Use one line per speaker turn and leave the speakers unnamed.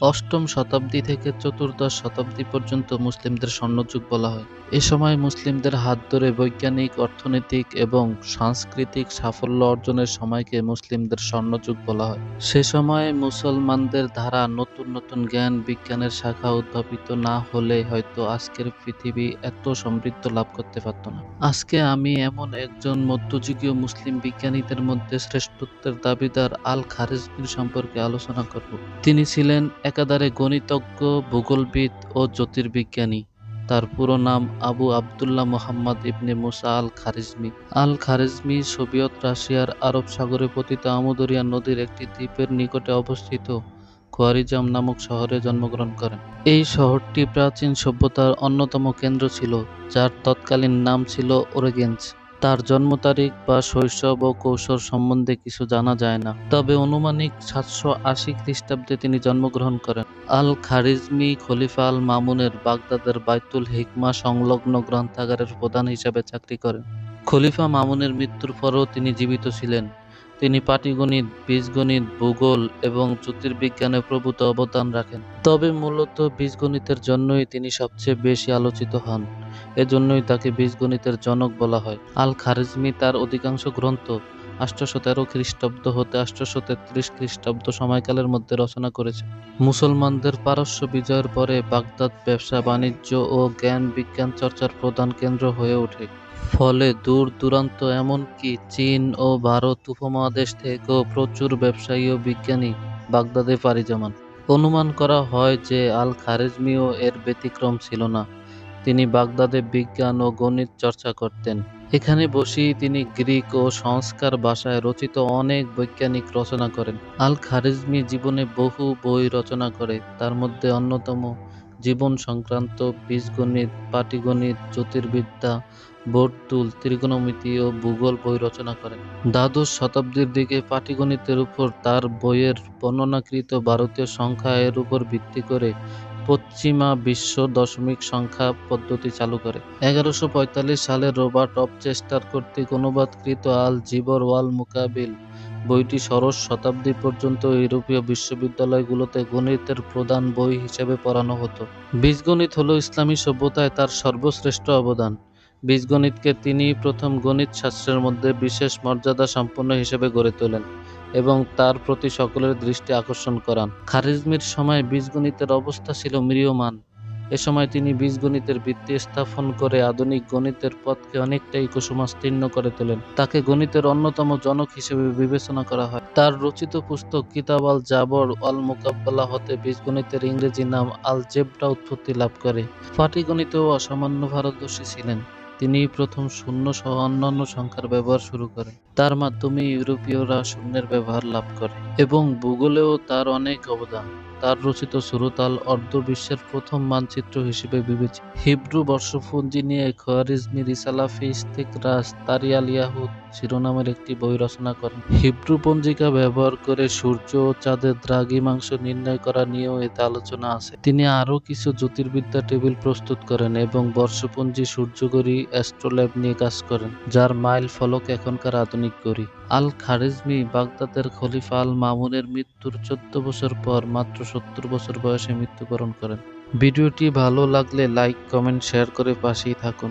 অষ্টম শতাব্দী থেকে চতুর্দশ শতাব্দী পর্যন্ত মুসলিমদের স্বর্ণযুগ বলা হয়। এ সময় মুসলিমদের হাত ধরে বৈজ্ঞানিক, অর্থনৈতিক এবং সাংস্কৃতিক সাফল্য অর্জনের সময়কে মুসলিমদের স্বর্ণযুগ বলা হয়। সে সময়ে মুসলমানদের ধারা নতুন নতুন জ্ঞান, বিজ্ঞানের শাখা উদ্ভাবিত না হলে হয়তো আজকের পৃথিবী এত সমৃদ্ধ লাভ করতে পারত না। আজকে আমি এমন একজন মধ্যযুগীয় মুসলিম বিজ্ঞানীদের মধ্যে শ্রেষ্ঠত্বের দাবিদার আল খারেজমির সম্পর্কে আলোচনা করব। তিনি ছিলেন একাধারে গণিতজ্ঞ, ভূগোলবিদ ও জ্যোতির্বিজ্ঞানী। তার পুরো নাম আবু আবদুল্লাহ মোহাম্মদ ইবনে মুসা আল খারিজমি আল খারিজমি সোভিয়ত রাশিয়ার আরব সাগরে পতিত আমুদরিয়া নদীর একটি দ্বীপের নিকটে অবস্থিত খোয়ারিজাম নামক শহরে জন্মগ্রহণ করেন। এই শহরটি প্রাচীন সভ্যতার অন্যতম কেন্দ্র ছিল, যার তৎকালীন নাম ছিল ওরেগেঞ্জ তার জন্ম তারিখ বা শৈশব ও কৌশল সম্বন্ধে কিছু জানা যায় না। তবে অনুমানিক সাতশো আশি খ্রিস্টাব্দে তিনি জন্মগ্রহণ করেন। আল খারিজমি খলিফা আল মামুনের বাগদাদের বাইতুল হিকমা সংলগ্ন গ্রন্থাগারের প্রধান হিসেবে চাকরি করেন। খলিফা মামুনের মৃত্যুর পরও তিনি জীবিত ছিলেন। তিনি পাটিগণিত, বীজগণিত, ভূগোল এবং জ্যোতির্বিজ্ঞানে প্রভূত অবদান রাখেন। তবে মূলত বীজগণিতের জন্যই তিনি সবচেয়ে বেশি আলোচিত হন। এজন্যই তাকে বীজগণিতের জনক বলা হয়। আল খারিজমি তার অধিকাংশ গ্রন্থ আষ্টশো তেরো খ্রিস্টাব্দ হতে আষ্টশো তেত্রিশ খ্রিস্টাব্দ সময়কালের মধ্যে রচনা করেছে। মুসলমানদের পারস্য বিজয়ের পরে বাগদাদ ব্যবসা, বাণিজ্য ও জ্ঞান বিজ্ঞান চর্চার প্রধান কেন্দ্র হয়ে ওঠে। ফলে দূর দূরান্ত এমনকি চীন ও ভারত উপমহাদেশ থেকেও প্রচুর ব্যবসায়ী ও বিজ্ঞানী বাগদাদে পাড়ি জমান। অনুমান করা হয় যে আল খারেজমিও এর ব্যতিক্রম ছিল না। তিনি বাগদাদে বিজ্ঞান ও গণিত চর্চা করতেন। এখানে বসেই তিনি গ্রিক ও সংস্কার ভাষায় রচিত অনেক বৈজ্ঞানিক রচনা করেন। আল খারিজমি জীবনে বহু বই রচনা করে, তার মধ্যে অন্যতম জীবন সংক্রান্ত বীজগণিত, পাটিগণিত, জ্যোতির্বিদ্যা বর্তুল ত্রিকোণমিতি ও ভূগোল বই রচনা করেন। দ্বাদশ শতাব্দীর দিকে পাটিগণিতের উপর তার বইয়ের বর্ণনাকৃত ভারতীয় সংখ্যা এর উপর ভিত্তি করে পশ্চিমা বিশ্ব দশমিক সংখ্যা পদ্ধতি চালু করে। এগারোশো সালে রবার্ট অবচেস্টার কর্তৃক অনুবাদকৃত আল জিবর ওয়াল মুকাবিল বইটি ষোড়শ শতাব্দী পর্যন্ত ইউরোপীয় বিশ্ববিদ্যালয়গুলোতে গণিতের প্রধান বই হিসেবে পড়ানো হতো। বীজগণিত হল ইসলামী সভ্যতায় তার সর্বশ্রেষ্ঠ অবদান। বীজগণিতকে তিনি প্রথম গণিত শাস্ত্রের মধ্যে বিশেষ মর্যাদা সম্পন্ন হিসেবে গড়ে তোলেন। এবং তার প্রতি সকলের দৃষ্টি আকর্ষণ করান। খারিজমির সময় বীজগণিতের অবস্থা ছিল মৃয়মান এ সময় তিনি বীজগণিতের ভিত্তি স্থাপন করে আধুনিক গণিতের পথকে অনেকটাই কুসুমাস্তীর্ণ করে তোলেন। তাকে গণিতের অন্যতম জনক হিসেবে বিবেচনা করা হয়। তার রচিত পুস্তক কিতাব আল জাবর আল মোকাব্বালা হতে বীজগণিতের ইংরেজি নাম আল জেব্রা উৎপত্তি লাভ করে। পাটিগণিতেও অসামান্য ভারতবর্ষী ছিলেন। তিনি প্রথম শূন্য সহ অন্যান্য সংখ্যার ব্যবহার শুরু করেন। তার মাধ্যমে ইউরোপীয়রা শূন্যের ব্যবহার লাভ করে এবং ভূগোলেও তার অনেক অবদান। তার রচিত সুরতাল অর্ধ বিশ্বের প্রথম মানচিত্র হিসেবে বিবেচিত। হিব্রু বর্ষপঞ্জি নিয়ে খোয়ারিজমি রিসালা ফিস্তিক রাজ তারিয়াল ইয়াহুদ শিরোনামের একটি বই রচনা করেন। হিব্রু পঞ্জিকা ব্যবহার করে সূর্য ও চাঁদের দ্রাঘিমাংশ নির্ণয় করা নিয়েও এতে আলোচনা আছে। তিনি আরও কিছু জ্যোতির্বিদ্যা টেবিল প্রস্তুত করেন এবং বর্ষপঞ্জি সূর্যগড়ি অ্যাস্ট্রোল্যাব নিয়ে কাজ করেন, যার মাইল ফলক এখনকার আধুনিক গড়ি আল খারিজমি বাগদাদের খলিফা আল মামুনের মৃত্যুর চোদ্দ বছর পর মাত্র সত্তর বছর বয়সে মৃত্যুবরণ করেন। ভিডিওটি ভালো লাগলে লাইক, কমেন্ট, শেয়ার করে পাশেই থাকুন।